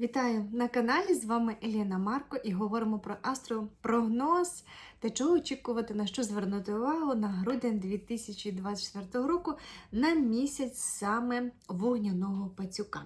Вітаю на каналі. З вами Еліна Марко і говоримо про астропрогноз та чого очікувати, на що звернути увагу на грудень 2024 року на місяць саме вогняного пацюка.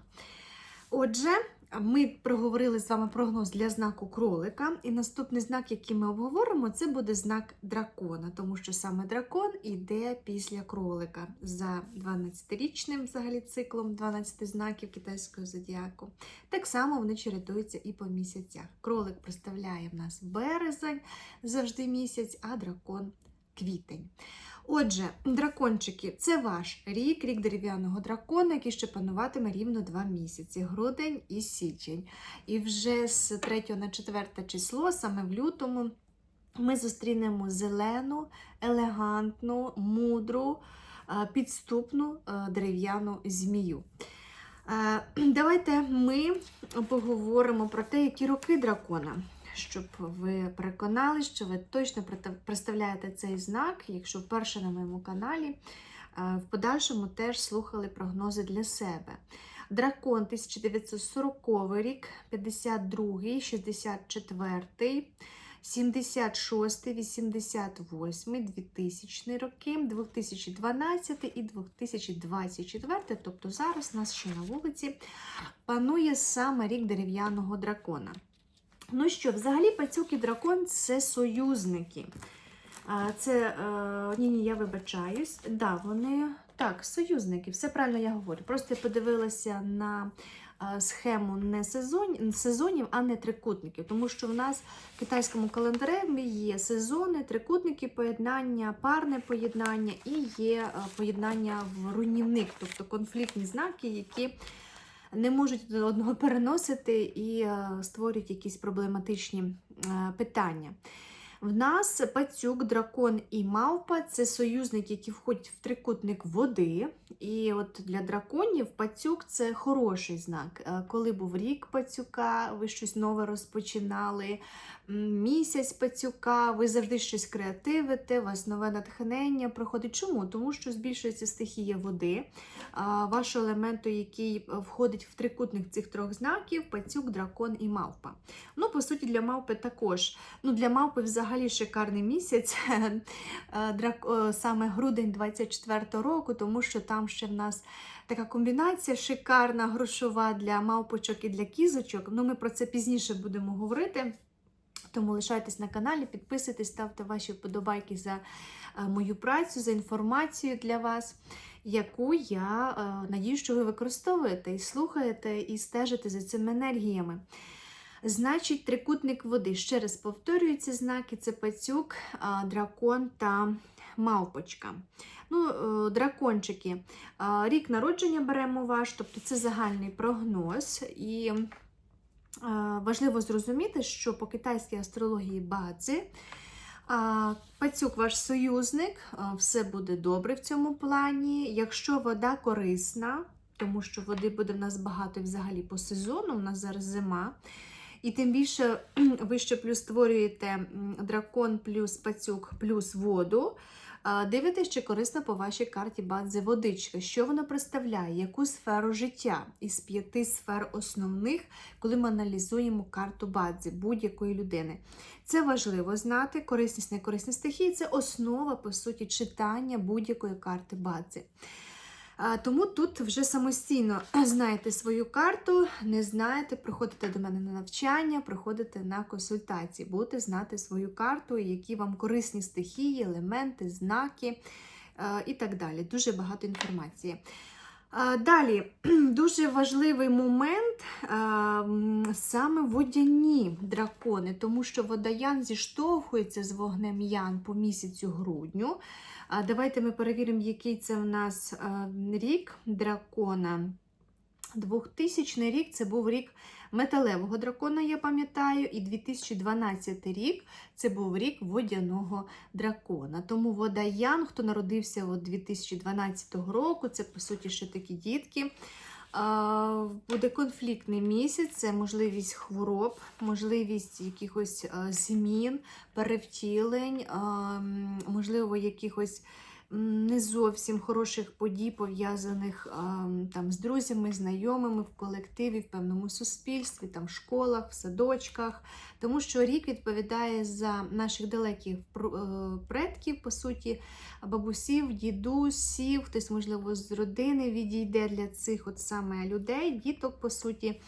Отже, ми проговорили з вами прогноз для знаку кролика, і наступний знак, який ми обговоримо, це буде знак дракона, тому що саме дракон іде після кролика за 12-річним взагалі циклом 12 знаків китайського зодіаку. Так само вони чередуються і по місяцях. Кролик представляє в нас березень завжди місяць, а дракон квітень. Отже, дракончики, це ваш рік, рік дерев'яного дракона, який ще пануватиме рівно два місяці грудень і січень. І вже з 3 на 4 число, саме в лютому, ми зустрінемо зелену, елегантну, мудру, е, підступну е, дерев'яну змію. Е, Давайте ми поговоримо про те, які роки дракона щоб ви переконали, що ви точно представляєте цей знак, якщо вперше на моєму каналі, е, в подальшому теж слухали прогнози для себе. Дракон 1940 рік, 52, 64, 76, 88, 2000 роки, 2012 і 2024, тобто зараз у нас ще на вулиці панує саме рік дерев'яного дракона. Ну що, взагалі, пацюк і дракон це союзники. Це, ні, ні, я вибачаюсь. Да, вони так, союзники, все правильно я говорю. Просто я подивилася на схему не сезон, сезонів, а не трикутників. Тому що в нас в китайському календарі є сезони, трикутники, поєднання, парне поєднання і є поєднання в руйнівник, тобто конфліктні знаки, які не можуть одного переносити і е, створюють якісь проблематичні е, питання. В нас пацюк, дракон і мавпа це союзники, які входять в трикутник води. І от для драконів пацюк це хороший знак. Е, коли був рік пацюка, ви щось нове розпочинали. Місяць пацюка, ви завжди щось креативите, у вас нове натхнення проходить. Чому? Тому що збільшується стихія води, вашого елементу, який входить в трикутник цих трьох знаків: пацюк, дракон і мавпа. Ну, по суті, для мавпи також. Ну, Для мавпи взагалі шикарний місяць, саме грудень 24 року, тому що там ще в нас. Така комбінація шикарна, грошова для мавпочок і для кізочок. Ну, Ми про це пізніше будемо говорити. Тому лишайтесь на каналі, підписуйтесь, ставте ваші вподобайки за е, мою працю, за інформацію для вас, яку я е, надію, що ви використовуєте і слухаєте, і стежите за цими енергіями. Значить, трикутник води. Ще раз повторюю ці знаки: це пацюк, дракон та мавпочка. Ну, е, Дракончики. Рік народження беремо ваш, тобто це загальний прогноз. І важливо зрозуміти, що по китайській астрології Бадзи пацюк ваш союзник, все буде добре в цьому плані. Якщо вода корисна, тому що води буде в нас багато взагалі по сезону, у нас зараз зима. І тим більше ви ще плюс створюєте дракон плюс пацюк плюс воду. Дивитесь, чи корисна по вашій карті бадзи водичка, що вона представляє, яку сферу життя із п'яти сфер основних, коли ми аналізуємо карту бадзи будь-якої людини. Це важливо знати, корисність, некорисність стихії це основа, по суті, читання будь-якої карти бадзи. Тому тут вже самостійно знаєте свою карту, не знаєте, приходите до мене на навчання, приходите на консультації, будете знати свою карту, які вам корисні стихії, елементи, знаки і так далі. Дуже багато інформації. Далі, дуже важливий момент саме водяні дракони, тому що водаян зіштовхується з вогнем Ян по місяцю грудню. Давайте ми перевіримо, який це у нас рік дракона. 2000 рік це був рік металевого дракона, я пам'ятаю, і 2012 рік це був рік водяного дракона. Тому водаян, хто народився от 2012 року, це, по суті, ще такі дітки. Буде конфліктний місяць, це можливість хвороб, можливість якихось змін, перевтілень, можливо, якихось не зовсім хороших подій, пов'язаних там з друзями, знайомими в колективі, в певному суспільстві, там в школах, в садочках. Тому що рік відповідає за наших далеких е, предків, по суті, бабусів, дідусів, хтось, можливо, з родини відійде для цих от саме людей, діток, по суті.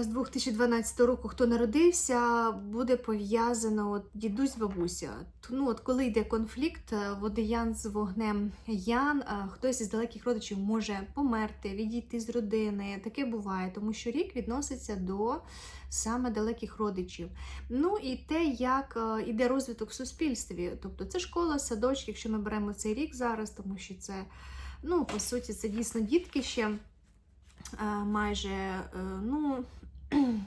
З 2012 року, хто народився, буде пов'язано от дідусь, бабуся. Ну, от коли йде конфлікт, е, водиян з вогнем ян, е, хтось із далеких родичів може померти, відійти з родини. Таке буває, тому що рік відноситься до саме далеких родичів. Ну і те, як е, іде розвиток в суспільстві. Тобто це школа, садочки, якщо ми беремо цей рік зараз, тому що це, ну, по суті, це дійсно дітки ще майже, е, ну,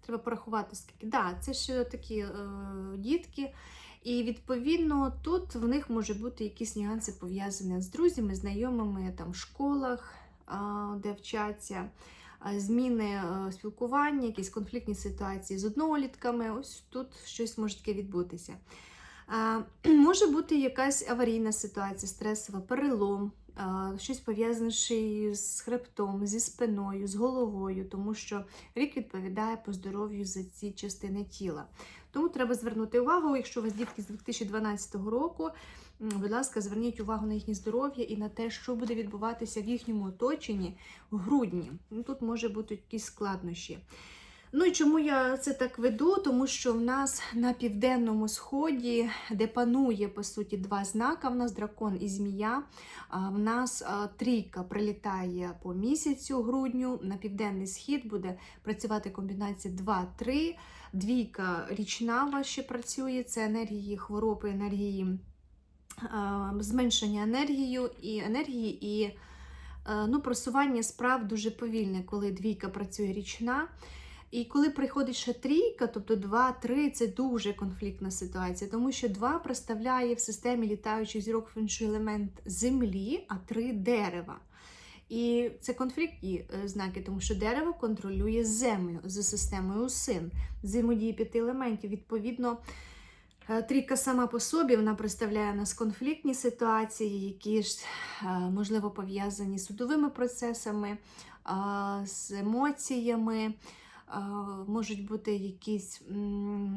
треба порахувати скільки. Да, це ще такі е, дітки. І відповідно тут в них може бути якісь нюанси пов'язані з друзями, знайомими там в школах, де вчаться, зміни е, спілкування, якісь конфліктні ситуації з однолітками. Ось тут щось може таке відбутися. Може бути якась аварійна ситуація, стресова, перелом, щось пов'язане ще з хребтом, зі спиною, з головою, тому що рік відповідає по здоров'ю за ці частини тіла. Тому треба звернути увагу, якщо у вас дітки з 2012 року, будь ласка, зверніть увагу на їхнє здоров'я і на те, що буде відбуватися в їхньому оточенні в грудні. Ну, Тут може бути якісь складнощі. Ну і чому я це так веду? Тому що в нас на південному сході, де панує по суті два знака, в нас дракон і змія. В нас трійка прилітає по місяцю грудню. На південний схід буде працювати комбінація 2-3. Двійка річна ще працює. Це енергії хвороби, енергії зменшення енергію і енергії і е, ну, просування справ дуже повільне, коли двійка працює річна. І коли приходить ще трійка, тобто 2-3, це дуже конфліктна ситуація, тому що 2 представляє в системі літаючих зірок феншуй елемент землі, а 3 дерева. І це конфліктні е, знаки, тому що дерево контролює землю за системою син, взаємодії п'яти елементів. Відповідно, е, трійка сама по собі вона представляє нас конфліктні ситуації, які ж е, можливо пов'язані з судовими процесами, з емоціями. Можуть бути якісь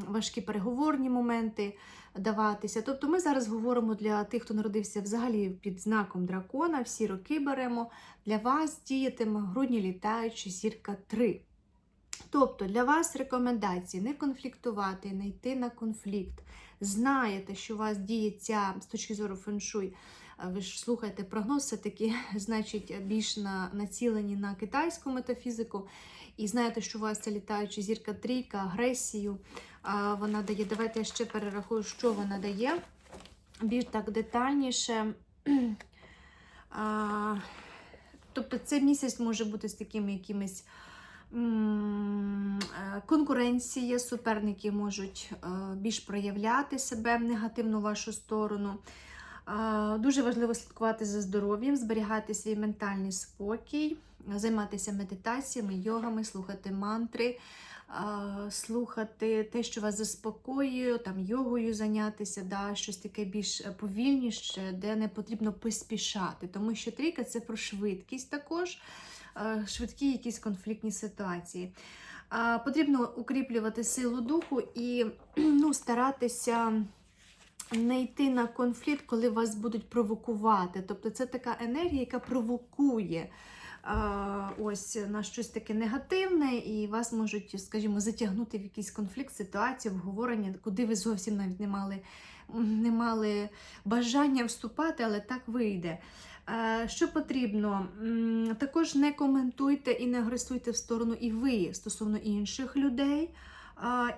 важкі переговорні моменти даватися. Тобто ми зараз говоримо для тих, хто народився взагалі під знаком дракона, всі роки беремо. Для вас діятиме грудні літаюча зірка 3. Тобто для вас рекомендації не конфліктувати, не йти на конфлікт. Знаєте, що у вас діє ця з точки зору феншуй. Ви ж слухаєте прогноз, все-таки, значить, більш на, націлені на китайську метафізику. І знаєте, що у вас ця літаюча зірка трійка, агресію. Вона дає. Давайте я ще перерахую, що вона дає. Більш так детальніше. Тобто, цей місяць може бути з такими якимись. е, Конкуренція, суперники можуть е, більш проявляти себе в негативну вашу сторону. Е, Дуже важливо слідкувати за здоров'ям, зберігати свій ментальний спокій, займатися медитаціями, йогами, слухати мантри, е, слухати те, що вас заспокоює, там йогою зайнятися, да, щось таке більш повільніше, де не потрібно поспішати. Тому що трійка це про швидкість також, е, швидкі якісь конфліктні ситуації. Потрібно укріплювати силу духу і ну, старатися не йти на конфлікт, коли вас будуть провокувати. Тобто це така енергія, яка провокує а, ось на щось таке негативне, і вас можуть, скажімо, затягнути в якийсь конфлікт, ситуацію, обговорення, куди ви зовсім навіть не мали, не мали бажання вступати, але так вийде. Е, Що потрібно? Також не коментуйте і не агресуйте в сторону і ви стосовно інших людей.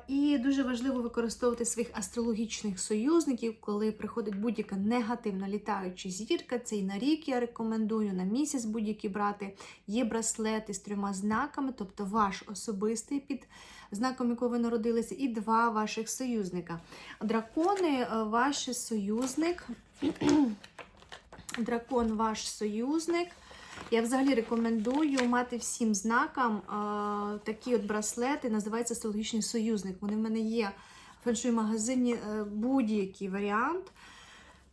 І дуже важливо використовувати своїх астрологічних союзників, коли приходить будь-яка негативна літаюча зірка. Це і на рік я рекомендую, на місяць будь-які брати. Є браслети з трьома знаками, тобто ваш особистий під знаком, якого ви народилися, і два ваших союзника. Дракони, е, ваш союзник. Дракон ваш союзник. Я взагалі рекомендую мати всім знакам а, такі от браслети, називається астрологічний союзник. Вони в мене є в феншуй магазині е, будь-який варіант.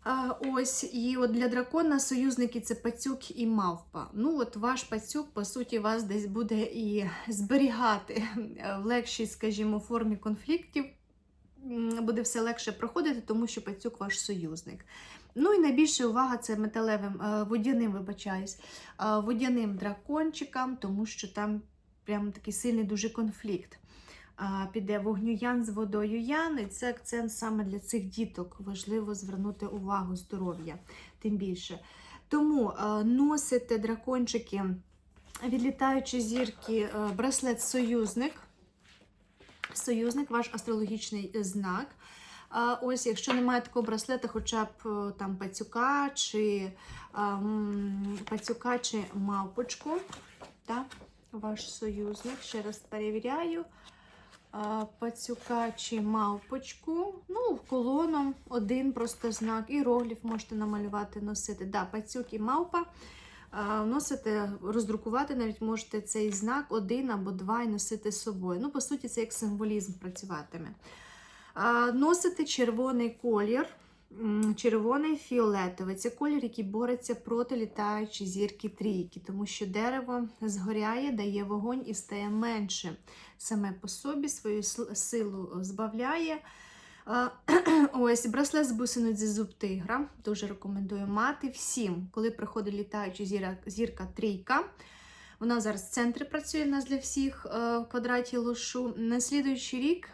А, ось, і от для дракона союзники це пацюк і мавпа. Ну, от ваш пацюк, по суті, вас десь буде і зберігати в легшій, скажімо, формі конфліктів. Буде все легше проходити, тому що пацюк ваш союзник. Ну і найбільша увага це металевим, е, водяним, вибачаюсь, е, водяним дракончикам, тому що там прям такий сильний дуже конфлікт. Піде вогню Ян з водою Ян, і це акцент саме для цих діток. Важливо звернути увагу здоров'я, тим більше. Тому е, носите дракончики, відлітаючі зірки, е, браслет союзник. Союзник, ваш астрологічний знак. Ось, якщо немає такого браслета, хоча б е, там пацюка чи пацюка чи мавпочку. Так? Ваш союзник. Ще раз перевіряю. Пацюка чи мавпочку. Ну, колону один просто знак. І роглів можете намалювати, носити. Да, пацюк і мавпа. Носите, роздрукувати навіть можете цей знак один або два і носити з собою. Ну, по суті, це як символізм працюватиме. А, Носите червоний колір, червоний фіолетовий. Це колір, який бореться проти літаючої зірки трійки, тому що дерево згоряє, дає вогонь і стає менше. Саме по собі свою силу збавляє. Ось браслет з бусиною зі зуб тигра. Дуже рекомендую мати всім, коли приходить літаюча зіра, зірка трійка. Вона зараз в центрі працює в нас для всіх е, в квадраті лошу. На слідуючий рік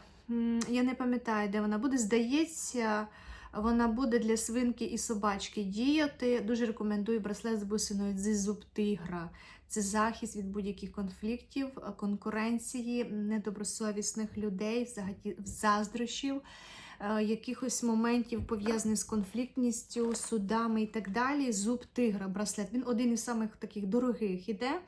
я не пам'ятаю, де вона буде. Здається, вона буде для свинки і собачки діяти. Дуже рекомендую браслет з бусиною зі зуб тигра. Це захист від будь-яких конфліктів, конкуренції, недобросовісних людей, заздрощів, е, якихось моментів пов'язаних з конфліктністю, судами і так далі. Зуб тигра, браслет. Він один із самих таких дорогих іде.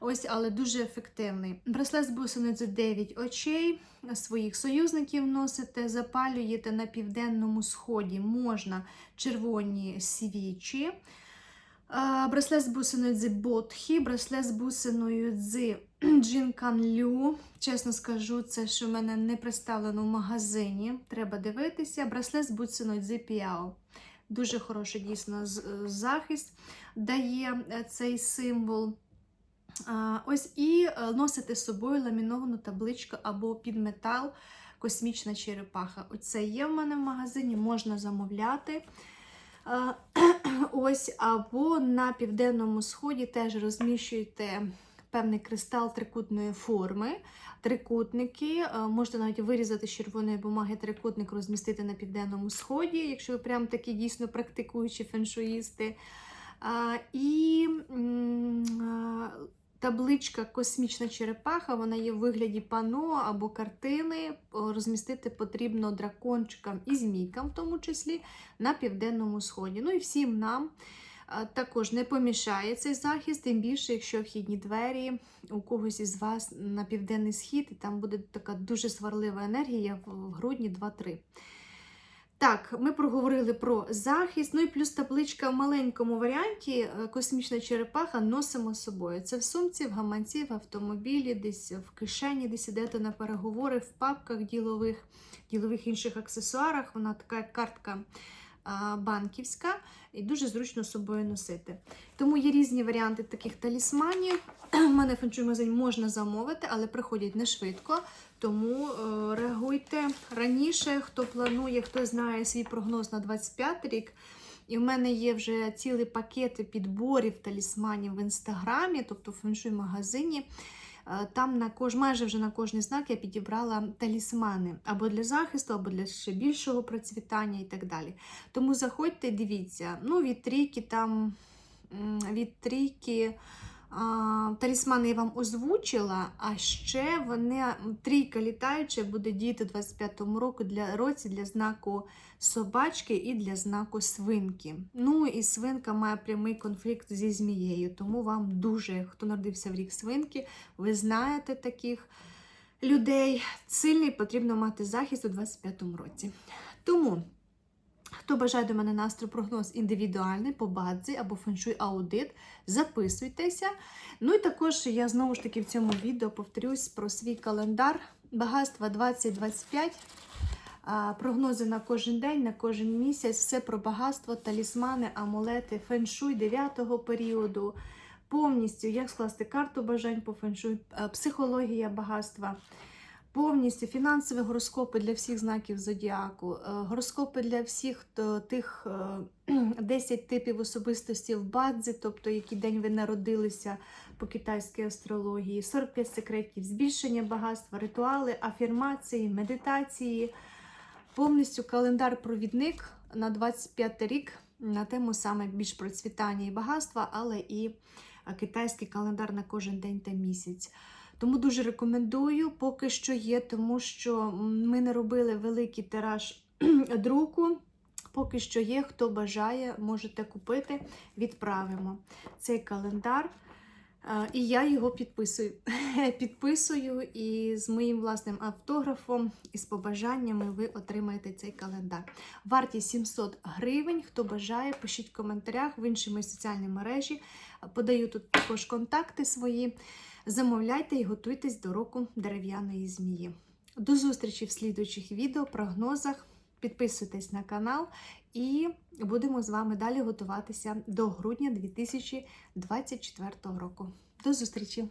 Ось, але дуже ефективний. Браслет з бусиною це 9 очей. Своїх союзників носите, запалюєте на південному сході. Можна червоні свічі. Браслет з бусиною дзи Ботхі, браслет з бусиною дзи Джінканлю. Чесно скажу, це що в мене не представлено в магазині. Треба дивитися. Браслет з бусиною дзи Піао. Дуже хороший дійсно захист дає е, цей символ. Ось і е, носите з собою ламіновану табличку або під метал космічна черепаха. Оце є в мене в магазині, можна замовляти. Ось, або на південному сході теж розміщуєте певний кристал трикутної форми. Трикутники, е, можете навіть вирізати з червоної бумаги трикутник, розмістити на південному сході, якщо ви прям такі дійсно практикуючі феншуїсти. І табличка Космічна черепаха, вона є в вигляді пано або картини. Розмістити потрібно дракончикам і змійкам, в тому числі на південному сході. Ну і всім нам. Також не помішає цей захист, тим більше, якщо вхідні двері у когось із вас на південний схід, і там буде така дуже сварлива енергія в грудні 2-3. Так, ми проговорили про захист. Ну і плюс табличка в маленькому варіанті е, космічна черепаха носимо з собою. Це в сумці, в гаманці, в автомобілі, десь в кишені, десь ідете на переговори, в папках ділових, ділових інших аксесуарах. Вона така картка банківська, і дуже зручно з собою носити. Тому є різні варіанти таких талісманів. У мене магазині можна замовити, але приходять не швидко. Тому е, реагуйте раніше, хто планує, хто знає свій прогноз на 25 рік. І в мене є вже цілі пакети підборів талісманів в інстаграмі, тобто в феншуй магазині. Е, Там на кож... майже вже на кожний знак я підібрала талісмани або для захисту, або для ще більшого процвітання і так далі. Тому заходьте, дивіться. Ну, від там від трійки. Талісмани я вам озвучила, а ще вони трійка літаюча буде діяти у 25-му року для році для знаку собачки і для знаку свинки. Ну і свинка має прямий конфлікт зі змією, тому вам дуже, хто народився в рік свинки, ви знаєте таких людей. Сильний потрібно мати захист у 25-му році. Тому. Хто бажає до мене на астропрогноз індивідуальний по бадзі або феншуй аудит, записуйтеся. Ну і також я знову ж таки в цьому відео повторюсь про свій календар багатства 2025. прогнози на кожен день, на кожен місяць, все про багатство, талісмани, амулети, феншуй 9-го періоду. Повністю як скласти карту бажань по феншуй, психологія багатства, повністю фінансові гороскопи для всіх знаків зодіаку, е, гороскопи для всіх хто, тих е, 10 типів особистості в бадзі, тобто який день ви народилися по китайській астрології, 45 секретів збільшення багатства, ритуали, афірмації, медитації, повністю календар-провідник на 25 рік на тему саме більш процвітання і багатства, але і е, китайський календар на кожен день та місяць. Тому дуже рекомендую, поки що є, тому що ми не робили великий тираж друку. Поки що є, хто бажає, можете купити, відправимо цей календар. І я його підписую. Підписую і з моїм власним автографом і з побажаннями ви отримаєте цей календар. Вартість 700 гривень. Хто бажає, пишіть в коментарях в інші мої соціальні мережі. Подаю тут також контакти свої. Замовляйте і готуйтесь до року дерев'яної змії. До зустрічі в слідуючих відео, прогнозах. Підписуйтесь на канал і будемо з вами далі готуватися до грудня 2024 року. До зустрічі!